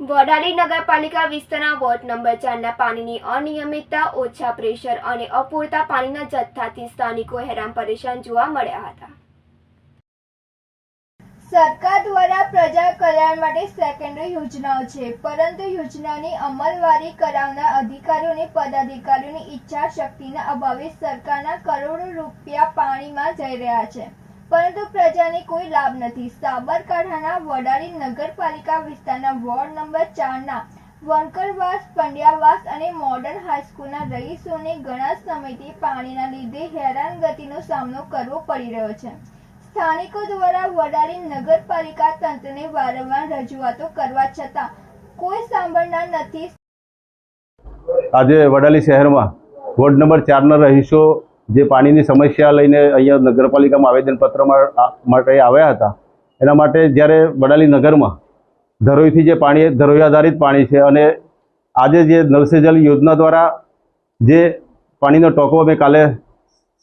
વડાલી નગરપાલિકા વિસ્તારના ward number ચારના પાણીની અનિયમિતતા, ઓછા પ્રેશર અને અપૂરતા પાણીના જથ્થાથી સ્થાનિકો હેરાન પરેશાન જોવા મળ્યા હતા. સરકાર દ્વારા પ્રજા કલ્યાણ માટે સેકન્ડરી યોજનાઓ છે, પરંતુ યોજનાની અમલવારી કરાવનાર અધિકારીઓને પદાધિકારીઓની ઈચ્છા શક્તિના અભાવે સરકારના કરોડો રૂપિયા પાણીમાં જઈ રહ્યા છે. પરંતુ પ્રજાને કોઈ લાભ નથી. સાબરકાંઠાના વડાલી નગરપાલિકા વિસ્તારના વોર્ડ નંબર ચારના વણકરવાસ પંડ્યાવાસ અને મોડર્ન હાઈસ્કૂલના રહીશોને ઘણા સમયથી પાણીના લીધે હેરાનગતિનો સામનો કરવો પડી રહ્યો છે. સ્થાનિકો દ્વારા વડાલી નગરપાલિકા તંત્રને વારંવાર રજૂઆતો કરવા છતાં કોઈ સાંભળનાર નથી. આજે વડાલી શહેરમાં વોર્ડ નંબર ચારના રહીશો જે પાણીની સમસ્યા લઈને અહીંયા નગરપાલિકામાં આવેદનપત્ર માટે આવ્યા હતા, એના માટે જ્યારે વડાલી નગરમાં ધરોઈથી જે પાણી, ધરોઈ આધારિત પાણી છે અને આજે જે નલસેજલ યોજના દ્વારા જે પાણીનો ટોકો, અમે કાલે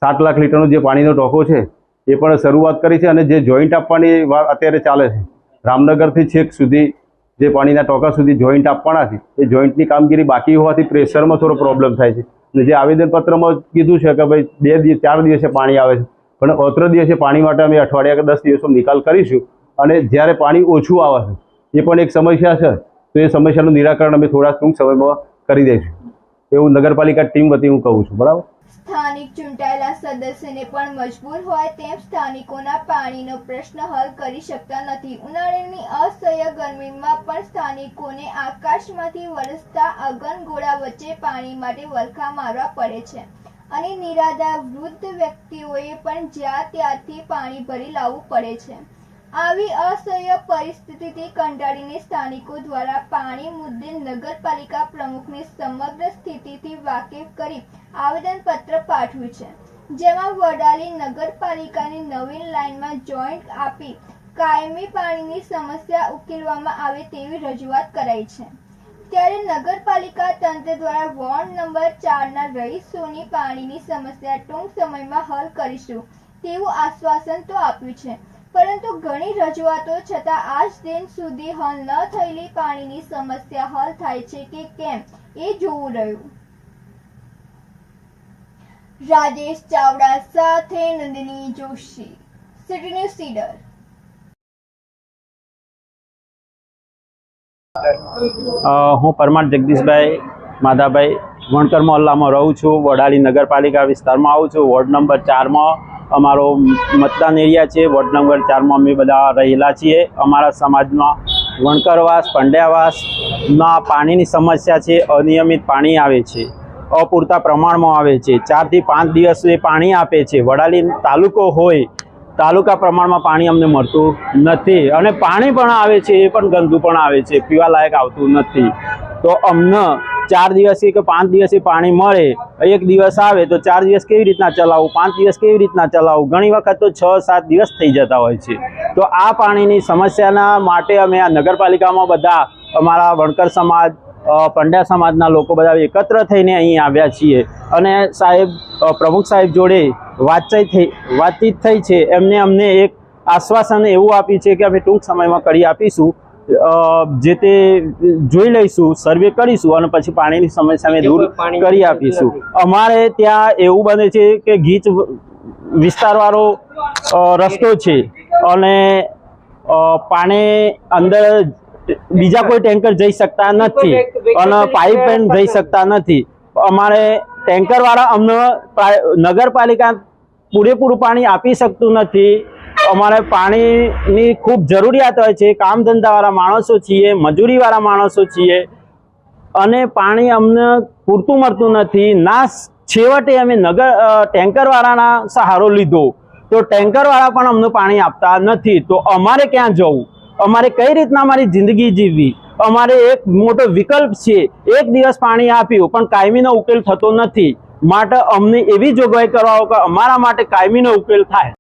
સાત લાખ લીટરનો જે પાણીનો ટોકો છે, એ પણ શરૂઆત કરી છે અને જે જોઈન્ટ આપવાની અત્યારે ચાલે છે. રામનગરથી છેક સુધી જે પાણીના ટોકા સુધી જોઈન્ટ આપવાના છે, એ જોઈન્ટની કામગીરી બાકી હોવાથી પ્રેશરમાં થોડો પ્રોબ્લેમ થાય છે. અને જે આવેદનપત્રમાં કીધું છે કે ભાઈ બે દિવસ, ચાર દિવસે પાણી આવે છે. પણ ઓત્ર દિવસે પાણી માટે અમે અઠવાડિયા કે દસ દિવસનો નિકાલ કરીશું અને જ્યારે પાણી ઓછું આવે છે એ પણ એક સમસ્યા છે, તો એ સમસ્યાનું નિરાકરણ અમે થોડા ટૂંક સમયમાં કરી દઈશું. એવું નગરપાલિકા ટીમ વતી હું કહું છું. બરાબર? સ્થાનિક ચૂંટાયેલા સદસ્યને પણ મજબૂર હોય તેમ સ્થાનિકોના પાણીનો પ્રશ્ન હલ કરી શકતા નથી. ઉનાળાની અસહ્ય ગરમીમાં પણ સ્થાનિકોને આકાશમાંથી વરસતા અગનગોળા વચ્ચે પાણી માટે વલખા મારવા પડે છે. અને નિરાધાર વૃદ્ધ વ્યક્તિઓએ પણ જ્યાં ત્યાંથી પાણી ભરી લાવવું પડે છે. આવી અસહ્ય પરિસ્થિતિથી કંટાળીને સ્થાનિકો દ્વારા પાણી મુદ્દે નગરપાલિકા પ્રમુખને સમગ્ર સ્થિતિથી વાકેફ કરી આવેદનપત્ર પાઠવ્યું છે. જેમાં વડાલી નગરપાલિકાની નવીન લાઇનમાં જોઈન્ટ આપી કાયમી પાણીની સમસ્યા ઉકેલવામાં આવે તેવી રજૂઆત કરાઈ છે. ત્યારે નગરપાલિકા તંત્ર દ્વારા વોર્ડ નંબર ચારના રહીશોની પાણીની સમસ્યા ટૂંક સમયમાં હલ કરીશું તેવું આશ્વાસન તો આપ્યું છે. પરંતુ ઘણી રજૂઆતો છતાં આજ દિન સુધી હલ ન થયેલી પાણીની સમસ્યા હલ થાય છે કે કેમ, એ જોવું રહ્યું. રાજેશ ચાવડા સાથે નંદિની જોશી, સિટી ન્યૂઝ સીડર. હું પરમાર જગદીશભાઈ માધાભાઈ વણકર મહોલ્લામાં રહું છું. વડાલી નગરપાલિકા વિસ્તારમાં આવું છું. વોર્ડ નંબર ચારમાં અમારો મતદાન એરિયા છે વોર્ડ નંબર ચારમાં અમે બધા રહેલા છીએ. અમારા સમાજમાં વણકરવાસ પંડ્યાવાસમાં પાણીની સમસ્યા છે, અનિયમિત પાણી આવે છે, અપૂરતા પ્રમાણમાં આવે છે. ચારથી પાંચ દિવસ એ પાણી આપે છે. વડાલી તાલુકો હોય, તાલુકા પ્રમાણમાં પાણી અમને મળતું નથી. અને પાણી પણ આવે છે, એ પણ ગંદુ પણ આવે છે. પીવા લાયક આવતું નથી. તો અમને ચાર દિવસે કે પાંચ દિવસથી પાણી મળે, એક દિવસ આવે તો ચાર દિવસ કેવી રીતના ચલાવવું પાંચ દિવસ કેવી રીતના ચલાવવું ઘણી વખત તો છ, સાત દિવસ થઈ જતા હોય છે. તો આ પાણીની સમસ્યાના માટે અમે આ નગરપાલિકામાં બધા અમારા વણકર સમાજ પંડ્યા સમાજના લોકો બધા એકત્ર થઈને અહીં આવ્યા છીએ. અને સાહેબ પ્રમુખ સાહેબ જોડે વાતચીત થઈ વાતચીત થઈ છે. એમને અમને એક આશ્વાસન એવું આપ્યું છે કે અમે ટૂંક સમયમાં કરી આપીશું. જે તે જોઈ લઈશું સર્વે કરીશું અને પછી પાણીની સમસ્યા અમે દૂર કરી આપીશું. અમારે ત્યાં એવું બને છે કે ગીચ વિસ્તારવાળો રસ્તો છે. અને પાણી અંદર બીજા કોઈ ટેન્કર જઈ શકતા નથી અને પાઇપ પણ જઈ શકતા નથી. અમારે ટેન્કરવાળા અમને નગરપાલિકા પૂરેપૂરું પાણી આપી શકતું નથી. અમારે પાણીની ખૂબ જરૂરિયાત હોય છે. કામ ધંધાવાળા માણસો છીએ, મજૂરીવાળા માણસો છીએ. અને પાણી અમને પૂરતું મળતું નથી. ના છેવટે અમે નગર ટેન્કરવાળાના સહારો લીધો. તો ટેન્કરવાળા પણ અમને પાણી આપતા નથી. તો અમારે ક્યાં જવું? અમારે કઈ રીતના અમારી જિંદગી જીવવી? અમારે એક મોટો વિકલ્પ છે, એક દિવસ પાણી આપ્યું, પણ કાયમીનો ઉકેલ થતો નથી. માટે અમને એવી જોગવાઈ કરવાઓ કે અમારા માટે કાયમીનો ઉકેલ થાય.